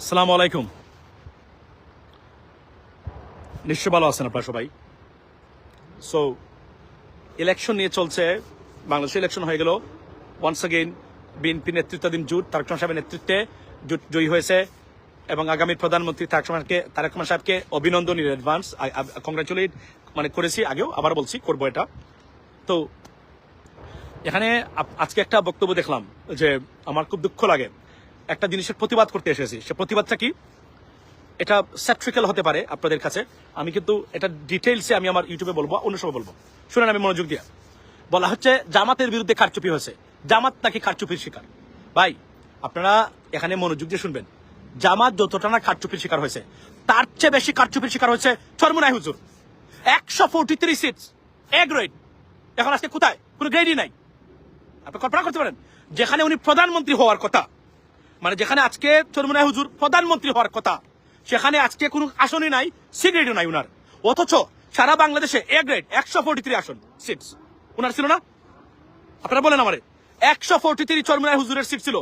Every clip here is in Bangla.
আসসালামু আলাইকুম নিশ্চয় ভালো আছেন আপনারা সবাই। সো ইলেকশন নিয়ে চলছে, বাংলাদেশে ইলেকশন হয়ে গেল। ওয়ান্স অ্যাগেইন বিএনপি নেতৃত্বাধীন জোট, তারেক রহমান সাহেবের নেতৃত্বে জোট জয়ী হয়েছে এবং আগামী প্রধানমন্ত্রী তারেক রহমানকে, তারেক রহমান সাহেবকে অভিনন্দন ইন অ্যাডভান্স কংগ্রাচুলেট মানে করেছি, আগেও আবার বলছি, করব এটা। তো, এখানে আজকে একটা বক্তব্য দেখলাম যে আমার খুব দুঃখ লাগে। একটা জিনিসের প্রতিবাদ করতে এসেছি। সে প্রতিবাদটা কি? এটা স্যাট্রিক্যাল হতে পারে আপনাদের কাছে। আমি কিন্তু এটা ডিটেলসে আমি আমার ইউটিউবে বলব, অন্য সময় বলব। শুনেন আমি মনোযোগ দিয়া। বলা হচ্ছে, জামাতের বিরুদ্ধে কারচুপি হয়েছে। জামাত নাকি কারচুপির শিকার? ভাই, আপনারা এখানে মনোযোগ দিয়ে শুনবেন। জামাত যতটা না কারচুপির শিকার হয়েছে, তার চেয়ে বেশি কারচুপির শিকার হয়েছে চরমুনাই হুজুর। একশো forty three seats A grade এখন আজকে কোথায়? কোনো গ্রেডই নাই। আপনি কল্পনা করতে পারেন, যেখানে উনি প্রধানমন্ত্রী হওয়ার কথা মানে যেখানে আজকে চরমুনাই হুজুর প্রধানমন্ত্রী হওয়ার কথা, সেখানে আজকে কোনো আসনই নাই সি গ্রেডও নাই উনার। অথচ সারা বাংলাদেশে এ গ্রেড একশো ফোর্টি থ্রি আসন সিটস উনার ছিল না? আপনারা বলেন আমারে, একশো ফোর্টি থ্রি চরমুনাই হুজুরের সিট ছিল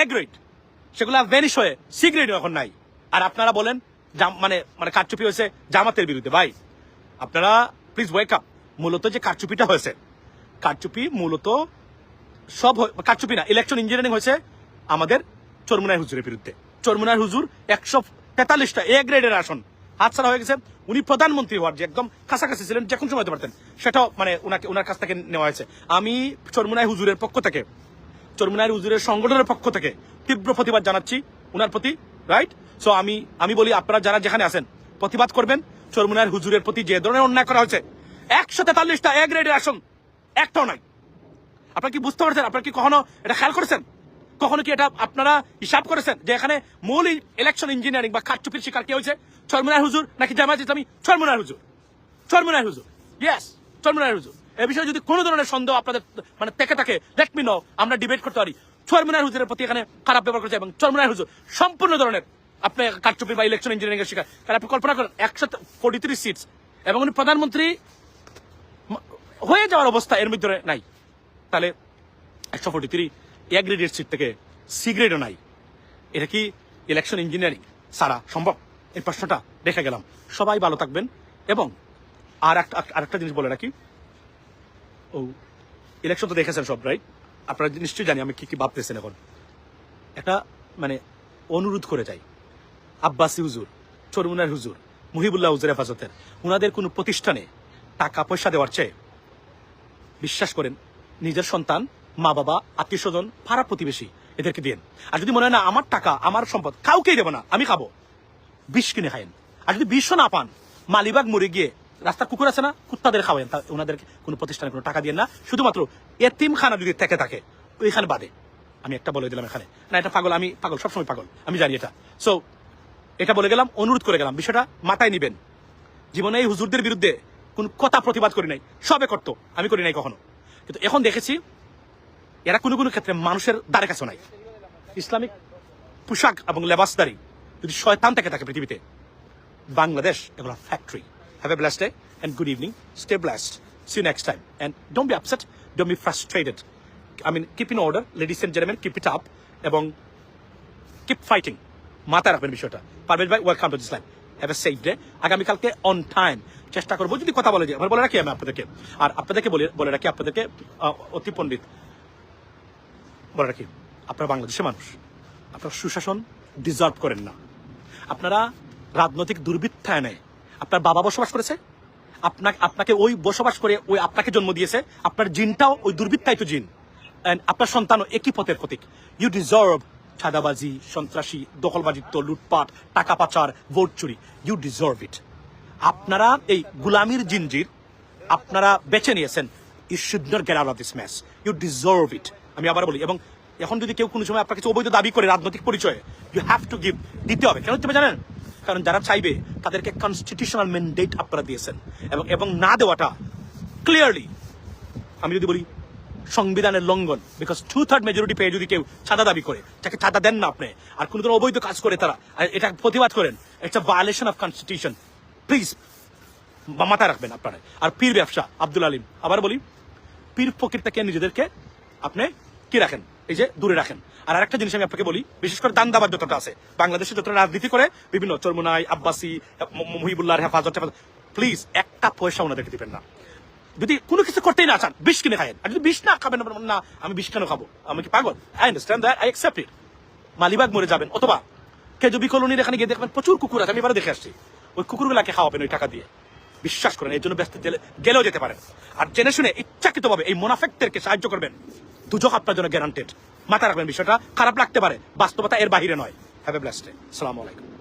এ গ্রেড সেগুলো ভ্যানিশ হয়ে সি এখন নাই। আর আপনারা বলেন মানে মানে কারচুপি হয়েছে জামাতের বিরুদ্ধে, ভাই। আপনারা প্লিজ ওয়েক আপ মূলত যে কারচুপিটা হয়েছে, কারচুপি মূলত সব কারচুপি না ইলেকশন ইঞ্জিনিয়ারিং হয়েছে আমাদের চরমুনাই হুজুরের বিরুদ্ধে। চরমুনাই হুজুর একশো তেতাল্লিশটা এ গ্রেডের আসন। হাতছাড়া হয়ে গেছে, উনি প্রধানমন্ত্রী হওয়ার যে একদম কাছাকাছি ছিলেন, যে কোনো সময় হতে পারতেন। সেটাও মানে ওনাকে ওনার কাছ থেকে নেওয়া হয়েছে। আমি চরমুনাই হুজুরের পক্ষ থেকে, চরমুনাই হুজুরের সংগঠনের পক্ষ থেকে তীব্র প্রতিবাদ জানাচ্ছি ওনার প্রতি রাইট সো আমি আমি বলি, আপনারা যারা যেখানে আছেন, প্রতিবাদ করবেন। চরমুনাই হুজুরের প্রতি যে ধরনের অন্যায় করা হয়েছে, একশো তেতাল্লিশটা এ গ্রেডের আসন একটাও নাই। আপনারা কি বুঝতে পারছেন? আপনারা কি কখনো এটা খেয়াল করেছেন? কখনো কি এটা আপনারা হিসাব করেছেন যে এখানে মূল ইলেকশন ইঞ্জিনিয়ারিং বা কারচুপির শিকার কে হয়েছে? চরমুনার হুজুর নাকি জামায়াত ইসলামী? চরমুনার হুজুর। চরমুনার হুজুর। ইয়েস চরমুনার হুজুর। এ বিষয়ে যদি কোনো ধরনের সন্দেহ আপনাদের মানে থেকে থাকে লেট মি নো আমরা ডিবেট করতে পারি। চরমুনার হুজুরের প্রতি এখানে খারাপ ব্যবহার করেছে এবং চরমুনার হুজুর সম্পূর্ণ ধরনের আপনি কারচুপি বা ইলেকশন ইঞ্জিনিয়ারিং এর শিকার। কারণ আপনি কল্পনা করেন একশো ফোর্টি থ্রি সিটস এবং উনি প্রধানমন্ত্রী হয়ে যাওয়ার অবস্থা এর মধ্যে নাই। তাহলে একশো ফোর্টি থ্রি এ সিট থেকে সি গ্রেডও নাই। এটা কি ইলেকশন ইঞ্জিনিয়ারিং সারা সম্ভব? এই প্রশ্নটা দেখে গেলাম। সবাই ভালো থাকবেন এবং আর একটা আরেকটা জিনিস বলে রাখি। ও ইলেকশন তো দেখেছেন সব রাইট আপনারা নিশ্চয়ই জানি আমি কি কি ভাবতেছেন এখন। একটা মানে অনুরোধ করে যাই। আব্বাসি হুজুর, চরমুনার হুজুর, মুহিবুল্লাহ হুজুর হেফাজতের ওনাদের কোনো প্রতিষ্ঠানে টাকা পয়সা দেওয়ার চেয়ে বিশ্বাস করেন নিজের সন্তান মা বাবা আত্মীয় স্বজন পাড়া প্রতিবেশী, এদেরকে দিন আর যদি মনে হয় না, আমার টাকা, আমার সম্পদ, কাউকেই দেবো না, আমি খাব। বিষ কিনে খাইন আর যদি বিষও না পান, মালিবাগ মরে গিয়ে রাস্তার কুকুর আছে না, কুত্তাদের খাওয়েন তা ওনাদেরকে কোনো প্রতিষ্ঠানে কোনো টাকা দিয়ে না। শুধুমাত্র এতিম খানা যদি থেকে থাকে ওইখানে বাদে। আমি একটা বলে দিলাম এখানে। না, এটা পাগল, আমি পাগল, সবসময় পাগল। আমি জানি এটা। সো এটা বলে গেলাম, অনুরোধ করে গেলাম, বিষয়টা মাথায় নিবেন। জীবনে এই হুজুরদের বিরুদ্ধে কোন কথা প্রতিবাদ করি নাই। সবে করতো, আমি করি নাই কখনো। কিন্তু এখন দেখেছি এরা কোনো কোনো ক্ষেত্রে মানুষের দ্বারে কাছে নাই। ইসলামিক পোশাক এবং লেবাসদারি যদি শয়তান থেকে থাকে পৃথিবীতে, বাংলাদেশ, এগুলো factory have a blast day and good evening stay blast see next time and don't be upset don't be frustrated I mean keep in order ladies and gentleman keep it up এবং কিপ ফাইটিং মাথায় রাখবেন বিষয়টা। পারভেজ ভাই welcome to this life have a safe day আগামীকালকে অন টাইম চেষ্টা করব যদি কথা বলে যায় আমার বলে রাখি আমি আপনাদেরকে। আর আপনাদেরকে বলে রাখি আপনাদেরকে অতি পণ্ডিত বলে রাখি, আপনারা বাংলাদেশের মানুষ। আপনারা সুশাসন ডিজার্ভ করেন না। আপনারা রাজনৈতিক দুর্বৃত্তায়নে, আপনার বাবা বসবাস করেছে, আপনাকে আপনাকে ওই বসবাস করে ওই আপনাকে জন্ম দিয়েছে, আপনার জিনটাও ওই দুর্বৃত্তায়িত জিন। And আপনার সন্তানও একই পথের প্রতীক। ইউ ডিজার্ভ ছাদাবাজি সন্ত্রাসী, দখলবাজিত্ব, লুটপাট, টাকা পাচার, ভোট চুরি। ইউ ডিজার্ভ ইট আপনারা এই গুলামির জিনজির, আপনারা বেছে নিয়েছেন। You should not get out of this match you deserve it আমি আবার বলি, এবং এখন যদি কেউ কোনো সময় আপনার কিছু অবৈধ দাবি করে রাজনৈতিক পরিচয়ে ইউ হ্যাভ টু গিভ দিতে হবে। কেন তুমি জানেন? কারণ যারা চাইবে, তাদেরকে কনস্টিটিউশনাল ম্যান্ডেট আপনারা দিয়েছেন। এবং এবং না দেওয়াটা ক্লিয়ারলি আমি যদি বলি, সংবিধানের লঙ্ঘন। বিকজ টু থার্ড মেজরিটি পেয়ে যদি কেউ চাঁদা দাবি করে, তাকে চাঁদা দেন না আপনি। আর কোনো ধরনের অবৈধ কাজ করে তারা। এটা প্রতিবাদ করেন। একটা ভায়োলেশন অফ কনস্টিটিউশন প্লিজ মাথায় রাখবেন আপনারা। আর পীর ব্যবসা, আব্দুল আলিম। আবার বলি, পীর ফকির থেকে নিজেদেরকে আপনি কি রাখেন? এই যে দূরে রাখেন। আর আরেকটা জিনিস আমি আপনাকে বলি, বিশেষ করে দান্দাবাদ যতটা আছে, বাংলাদেশে যতটা রাজনীতি করে, বিভিন্ন চরমুনাই, আব্বাসি, ম- মহিবুল্লাহর হেফাজত প্লিজ একটা পয়সা ওনাদেরকে দিবেন না। যদি কোনো কিছু করতেই না চান, বিষ কিনে খায়েন আর যদি বিষ না খাবেন না, আমি বিষ কেন খাব? আমি কি পাগল? I understand that I accept it Malibagh মরে যাবেন, অথবা কেজবি কলোনির এখানে গিয়ে দেখবেন প্রচুর কুকুর আছে, আমি এবারে দেখে আসছি। ওই কুকুরগুলাকে খাওয়াবেন ওই টাকা দিয়ে। বিশ্বাস করেন এই জন্য ব্যস্ত গেলেও যেতে পারেন। আর জেনে শুনে ইচ্ছাকৃতভাবে এই মোনাফেকদেরকে সাহায্য করবেন। দুজক আপনার জন্য গ্যারান্টেড মাথায় রাখবেন বিষয়টা, খারাপ লাগতে পারে, বাস্তবতা এর বাহিরে নয়। হ্যাভ এ ব্লাস্টে সালামু আলাইকুম।